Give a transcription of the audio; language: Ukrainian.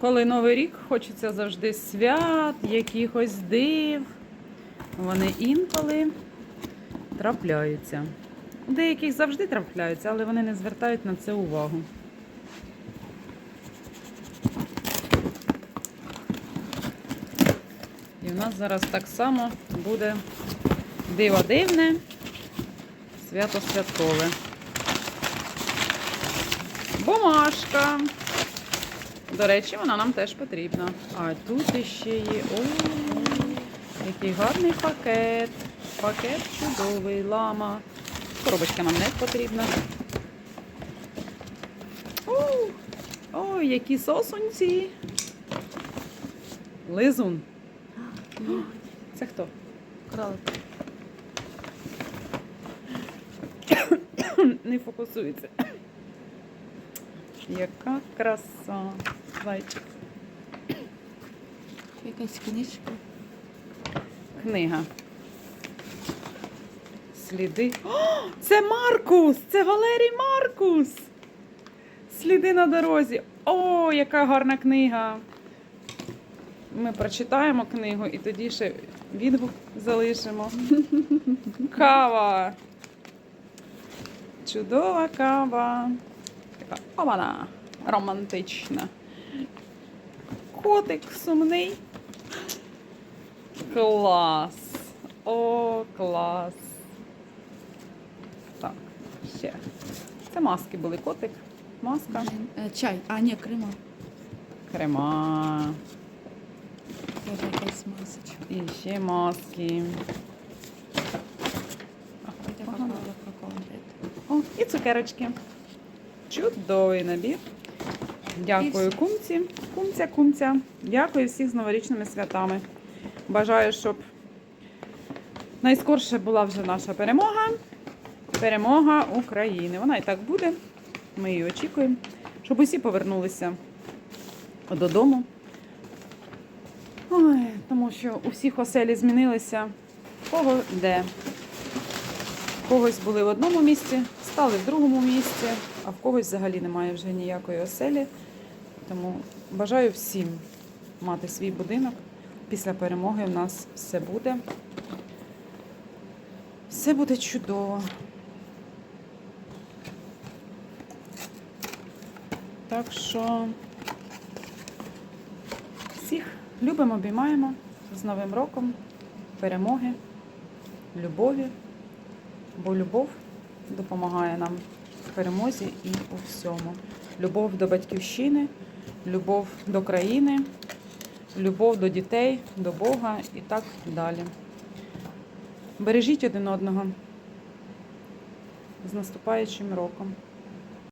Коли Новий рік, хочеться завжди свят, якихось див. Вони інколи трапляються. Деяких завжди трапляються, але вони не звертають на це увагу. І в нас зараз так само буде диво дивне, свято святкове. Бумажка. До речі, вона нам теж потрібна. А тут іще є. О, який гарний пакет. Пакет чудовий, лама. Коробочка нам не потрібна. Ой, які сосунці. Лизун. Це хто? Кролик. Не фокусується. Яка краса. Зайчик. Якась книжка. Книга. Сліди. О, це Маркус! Це Валерій Маркус! Сліди на дорозі. О, яка гарна книга. Ми прочитаємо книгу і тоді ще відгук залишимо. Кава. Чудова кава. Така ована. Романтична. Котик сумний. Клас. О, клас. Так, ще. Це маски були. Котик, маска, Е, Чай. А, ні, крема. крема. Треба якась масочка. І ще маски. О, і цукерочки. Чудовий набір. Дякую, кумці. Кумця, кумця. Дякую всіх з новорічними святами. Бажаю, щоб найскорше була вже наша перемога. Перемога України. Вона і так буде. Ми її очікуємо. Щоб усі повернулися додому. Ой, тому що у всіх оселі змінилися. Кого де. Когось були в одному місці, стали в другому місці, а в когось взагалі немає вже ніякої оселі. Тому бажаю всім мати свій будинок. Після перемоги в нас все буде. Все буде чудово. Так що всіх любимо, обіймаємо з Новим роком, перемоги, любові бо любов допомагає нам перемозі і у всьому. Любов до батьківщини, любов до країни, любов до дітей, до Бога і так далі. Бережіть один одного з наступаючим роком.